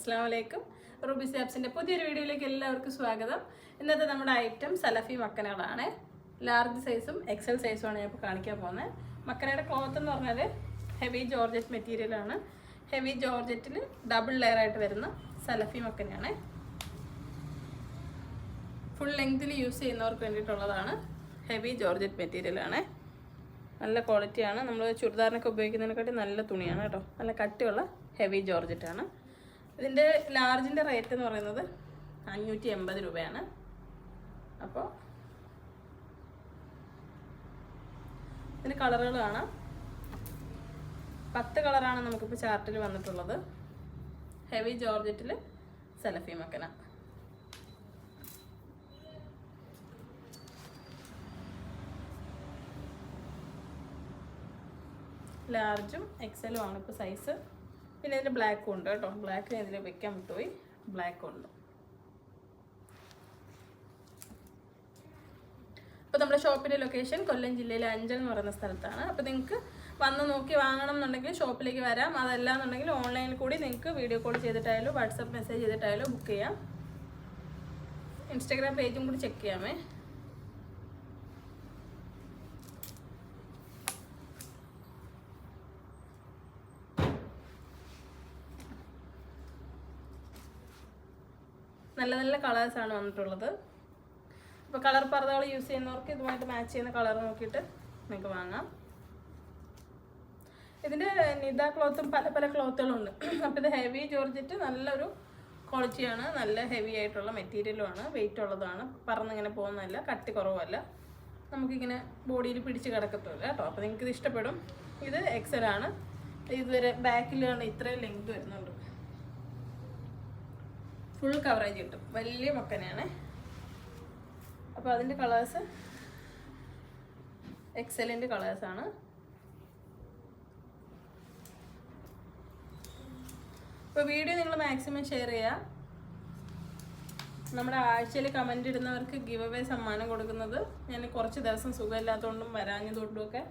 അസ്സാം വലൈക്കും റൂബി സാബ്സിന്റെ പുതിയൊരു വീഡിയോയിലേക്ക് എല്ലാവർക്കും സ്വാഗതം. ഇന്നത്തെ നമ്മുടെ ഐറ്റം സലഫി മക്കനകളാണ്. ലാർജ് സൈസും എക്സൽ സൈസുമാണ് ഞാൻ ഇപ്പോൾ കാണിക്കാൻ പോകുന്നത്. മക്കനയുടെ ക്ലോത്ത് എന്ന് പറഞ്ഞാൽ ഹെവി ജോർജറ്റ് മെറ്റീരിയലാണ് ഹെവി ജോർജറ്റിന് ഡബിൾ ലെയർ ആയിട്ട് വരുന്ന സലഫി മക്കനയാണ് ഫുൾ ലെങ്തിൽ യൂസ് ചെയ്യുന്നവർക്ക് വേണ്ടിയിട്ടുള്ളതാണ് ഹെവി ജോർജറ്റ് മെറ്റീരിയലാണ് നല്ല ക്വാളിറ്റിയാണ് നമ്മൾ ചുരിദാറിനൊക്കെ ഉപയോഗിക്കുന്നതിനെക്കാട്ടി നല്ല തുണിയാണ് കേട്ടോ. നല്ല കട്ടിയുള്ള ഹെവി ജോർജറ്റാണ് ഇതിന്റെ ലാർജിന്റെ റേറ്റ് എന്ന് പറയുന്നത് അഞ്ഞൂറ്റി എൺപത് രൂപയാണ്. അപ്പോൾ ഇതിന് കളറുകൾ കാണാം. പത്ത് കളറാണ് നമുക്കിപ്പോൾ ചാർട്ടിൽ വന്നിട്ടുള്ളത്. ഹെവി ജോർജറ്റിൽ സെലഫി മക്കന. ലാർജും എക്സലും ആണ് ഇപ്പോൾ സൈസ് പിന്നെ ഇതിൽ ബ്ലാക്ക് ഉണ്ട് കേട്ടോ. ബ്ലാക്ക് ഇതിൽ വെക്കാൻ വിട്ടുപോയി. ബ്ലാക്ക് ഉണ്ട്. അപ്പോൾ നമ്മുടെ ഷോപ്പിന്റെ ലൊക്കേഷൻ കൊല്ലം ജില്ലയിലെ അഞ്ചൽ എന്ന് പറയുന്ന സ്ഥലത്താണ്. അപ്പോൾ നിങ്ങൾക്ക് വന്ന് നോക്കി വാങ്ങണം എന്നുണ്ടെങ്കിൽ ഷോപ്പിലേക്ക് വരാം. അതല്ല എന്നുണ്ടെങ്കിൽ ഓൺലൈനിൽ കൂടി നിങ്ങൾക്ക് വീഡിയോ കോൾ ചെയ്തിട്ടായാലും വാട്സപ്പ് മെസ്സേജ് ചെയ്തിട്ടായാലും ബുക്ക് ചെയ്യാം. ഇൻസ്റ്റാഗ്രാം പേജും കൂടി ചെക്ക് ചെയ്യാമേ. നല്ല നല്ല ആണ് വന്നിട്ടുള്ളത്. അപ്പോൾ കളർ പർദ്ദകൾ യൂസ് ചെയ്യുന്നവർക്ക് ഇതുമായിട്ട് മാച്ച് ചെയ്യുന്ന കളർ നോക്കിയിട്ട് നിങ്ങൾക്ക് വാങ്ങാം. ഇതിന്റെ നിത ക്ലോത്തും പല പല ക്ലോത്തുകളുണ്ട് അപ്പോൾ ഇത് ഹെവി ജോർജറ്റ് നല്ലൊരു ക്വാളിറ്റിയാണ് നല്ല ഹെവി ആയിട്ടുള്ള മെറ്റീരിയലുമാണ് വെയിറ്റ് ഉള്ളതാണ്. പറന്നിങ്ങനെ പോകുന്നതല്ല. കട്ടി കുറവല്ല. നമുക്കിങ്ങനെ ബോഡിയിൽ പിടിച്ച് കിടക്കത്തില്ല കേട്ടോ. അപ്പോൾ നിങ്ങൾക്ക് ഇത് ഇഷ്ടപ്പെടും. ഇത് എക്സൽ ആണ്. ഇതുവരെ ബാക്കിലാണ് ഇത്രയും ലെങ്ത് വരുന്നുണ്ട്. ഫുൾ കവറേജ് കിട്ടും. വലിയ മക്കനെയാണ് അപ്പോൾ അതിന്റെ കളേഴ്സ് എക്സലിന്റെ കളേഴ്സാണ് അപ്പോൾ വീഡിയോ നിങ്ങൾ മാക്സിമം ഷെയർ ചെയ്യുക. നമ്മുടെ ആഴ്ചയിൽ കമന്റ് ഇടുന്നവർക്ക് ഗിവ് അവേ സമ്മാനം കൊടുക്കുന്നത്. ഞാൻ കുറച്ച് ദിവസം സുഖമില്ലാത്തതുകൊണ്ടും വരാഞ്ഞതുകൊണ്ടും ഒക്കെ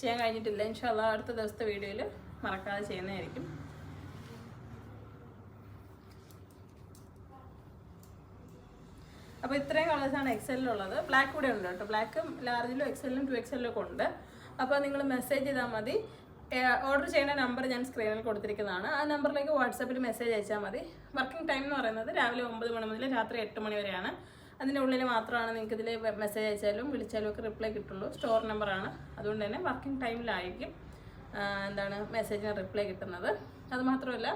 ചെയ്യാൻ കഴിഞ്ഞിട്ടില്ല. ഇൻഷാല്ല അടുത്ത ദിവസത്തെ വീഡിയോയിൽ മറക്കാതെ ചെയ്യുന്നതായിരിക്കും. അപ്പോൾ ഇത്രയും കളേഴ്സാണ് എക്സലിലുള്ളത് ബ്ലാക്ക് കൂടെ ഉണ്ട് കേട്ടോ. ബ്ലാക്കും ലാർജിലും എക്സലിലും ടു എക്സലിലും ഒക്കെ ഉണ്ട്. അപ്പോൾ നിങ്ങൾ മെസ്സേജ് ചെയ്താൽ മതി. ഓർഡർ ചെയ്യുന്ന നമ്പർ ഞാൻ സ്ക്രീനിൽ കൊടുത്തിരിക്കുന്നതാണ്. ആ നമ്പറിലേക്ക് വാട്സാപ്പിൽ മെസ്സേജ് അയച്ചാൽ മതി. വർക്കിംഗ് ടൈം എന്ന് പറയുന്നത് രാവിലെ ഒമ്പത് മണി മുതൽ രാത്രി എട്ട് മണി വരെയാണ്. അതിന്റെ ഉള്ളിൽ മാത്രമാണ് നിങ്ങൾക്ക് ഇതിൽ മെസ്സേജ് അയച്ചാലും വിളിച്ചാലും ഒക്കെ റിപ്ലൈ കിട്ടുള്ളൂ. സ്റ്റോർ നമ്പറാണ് അതുകൊണ്ട് തന്നെ വർക്കിംഗ് ടൈമിലായിരിക്കും എന്താണ് മെസ്സേജിന് റിപ്ലൈ കിട്ടുന്നത്. അതുമാത്രമല്ല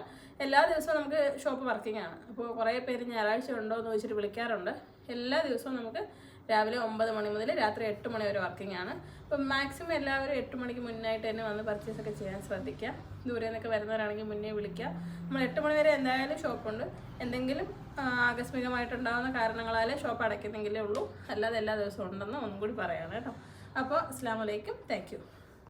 എല്ലാ ദിവസവും നമുക്ക് ഷോപ്പ് വർക്കിംഗ് ആണ്. അപ്പോൾ കുറേ പേര് ഞായറാഴ്ച ഉണ്ടോ എന്ന് ചോദിച്ചിട്ട് വിളിക്കാറുണ്ട്. എല്ലാ ദിവസവും നമുക്ക് രാവിലെ ഒമ്പത് മണി മുതൽ രാത്രി എട്ട് മണി വരെ വർക്കിംഗ് ആണ്. അപ്പം മാക്സിമം എല്ലാവരും എട്ട് മണിക്ക് മുന്നായിട്ട് തന്നെ വന്ന് പർച്ചേസ് ഒക്കെ ചെയ്യാൻ ശ്രദ്ധിക്കുക. ദൂരെ നിന്നൊക്കെ വരുന്നവരാണെങ്കിൽ മുന്നേ വിളിക്കുക. നമ്മൾ എട്ട് മണി വരെ എന്തായാലും ഷോപ്പുണ്ട് എന്തെങ്കിലും ആകസ്മികമായിട്ടുണ്ടാകുന്ന കാരണങ്ങളാലേ ഷോപ്പ് അടയ്ക്കുന്നെങ്കിലേ ഉള്ളൂ. അല്ലാതെ എല്ലാ ദിവസവും ഉണ്ടെന്ന് ഒന്നും കൂടി പറയാണ് കേട്ടോ. അപ്പോൾ അസ്സാം വലൈക്കും താങ്ക്